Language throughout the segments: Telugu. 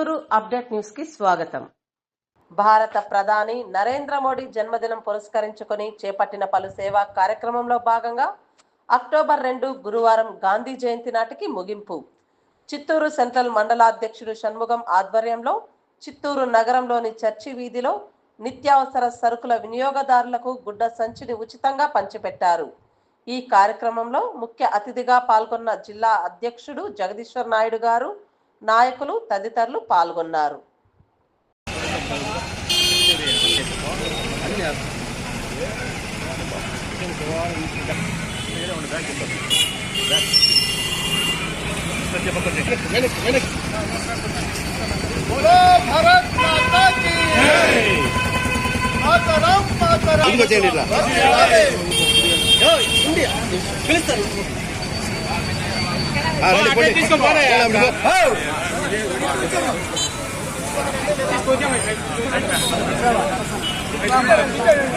చిత్తూరు అప్డేట్ న్యూస్కి స్వాగతం. భారత ప్రధాని నరేంద్ర మోడీ జన్మదినం పురస్కరించుకొని చేపట్టిన పలు సేవా కార్యక్రమంలో భాగంగా అక్టోబర్ రెండు గురువారం గాంధీ జయంతి నాటికి ముగింపు. చిత్తూరు సెంట్రల్ మండలాధ్యక్షుడు షణ్ముగం ఆధ్వర్యంలో చిత్తూరు నగరంలోని చర్చి వీధిలో నిత్యావసర సరుకుల వినియోగదారులకు గుడ్డ సంచిని ఉచితంగా పంచిపెట్టారు. ఈ కార్యక్రమంలో ముఖ్య అతిథిగా పాల్గొన్న జిల్లా అధ్యక్షుడు జగదీశ్వర్ నాయుడు గారు నాయకులు తదితరులు పాల్గొన్నారు. बोलो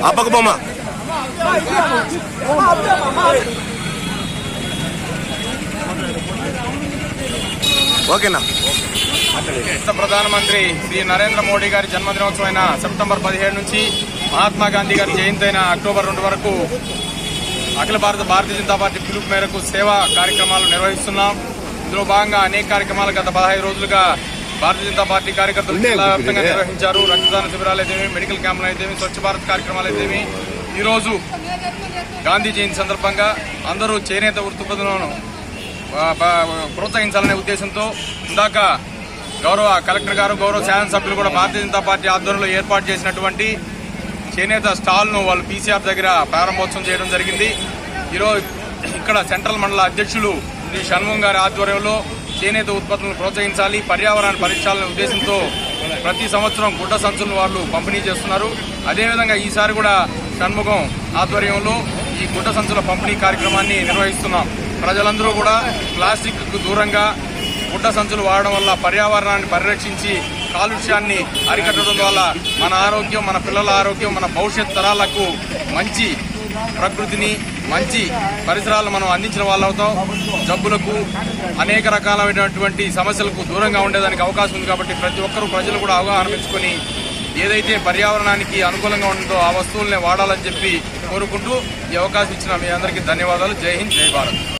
అబ్బకు బొమ్మ. ఓకేనా? ప్రధానమంత్రి శ్రీ నరేంద్ర మోడీ గారి జన్మదినోత్సవమైన సెప్టెంబర్ పదిహేడు నుంచి మహాత్మా గాంధీ గారి జయంతి అయిన అక్టోబర్ రెండు వరకు అఖిల భారత భారతీయ జనతా పార్టీ పిలుపు మేరకు సేవా కార్యక్రమాలు నిర్వహిస్తున్నాం. ఇందులో భాగంగా అనేక కార్యక్రమాలు గత పదహైదు రోజులుగా భారతీయ జనతా పార్టీ కార్యకర్తలు జిల్లా వ్యాప్తంగా. నిర్వహించారు. రక్తదాన శిబిరాలు అయితేమి మెడికల్ క్యాంపులు అయితేమి స్వచ్ఛ భారత్ కార్యక్రమాలు అయితేమి. ఈ రోజు గాంధీ జయంతి సందర్భంగా అందరూ చేనేత బ- ప్రోత్సహించాలనే ఉద్దేశంతో ఇందాక గౌరవ కలెక్టర్ గారు గౌరవ శాసనసభ్యులు కూడా భారతీయ జనతా పార్టీ ఆధ్వర్యంలో ఏర్పాటు చేసినటువంటి చేనేత స్టాల్ను వాళ్ళు పీసీఆర్ దగ్గర ప్రారంభోత్సవం చేయడం జరిగింది. ఈరోజు ఇక్కడ సెంట్రల్ మండల అధ్యక్షులు శ్రీ షణ్ముఖం గారి ఆధ్వర్యంలో చేనేత ఉత్పత్తులను ప్రోత్సహించాలి. పర్యావరణ పరిరక్షాలనే ఉద్దేశంతో ప్రతి సంవత్సరం గుడ్డ సంచులను వాళ్ళు పంపిణీ చేస్తున్నారు. అదేవిధంగా ఈసారి కూడా షణ్ముఖం ఆధ్వర్యంలో ఈ గుడ్డ సంచుల పంపిణీ కార్యక్రమాన్ని నిర్వహిస్తున్నాం. ప్రజలందరూ కూడా ప్లాస్టిక్కు దూరంగా గుడ్డ సంచులు వాడడం వల్ల పర్యావరణాన్ని పరిరక్షించి కాలుష్యాన్ని అరికట్టడం వల్ల మన ఆరోగ్యం మన పిల్లల ఆరోగ్యం మన భవిష్యత్ తరాలకు మంచి ప్రకృతిని మంచి పరిసరాలు మనం అందించిన వాళ్ళు అవుతాం జబ్బులకు అనేక రకాలైనటువంటి సమస్యలకు దూరంగా ఉండేదానికి అవకాశం ఉంది కాబట్టి ప్రతి ఒక్కరూ ప్రజలు కూడా అవగాహన పెంచుకొని ఏదైతే పర్యావరణానికి అనుకూలంగా ఉంటుందో ఆ వస్తువుల్ని వాడాలని చెప్పి కోరుకుంటూ ఈ అవకాశం ఇచ్చిన మీ అందరికీ ధన్యవాదాలు. జై హింద్ జై భారత్.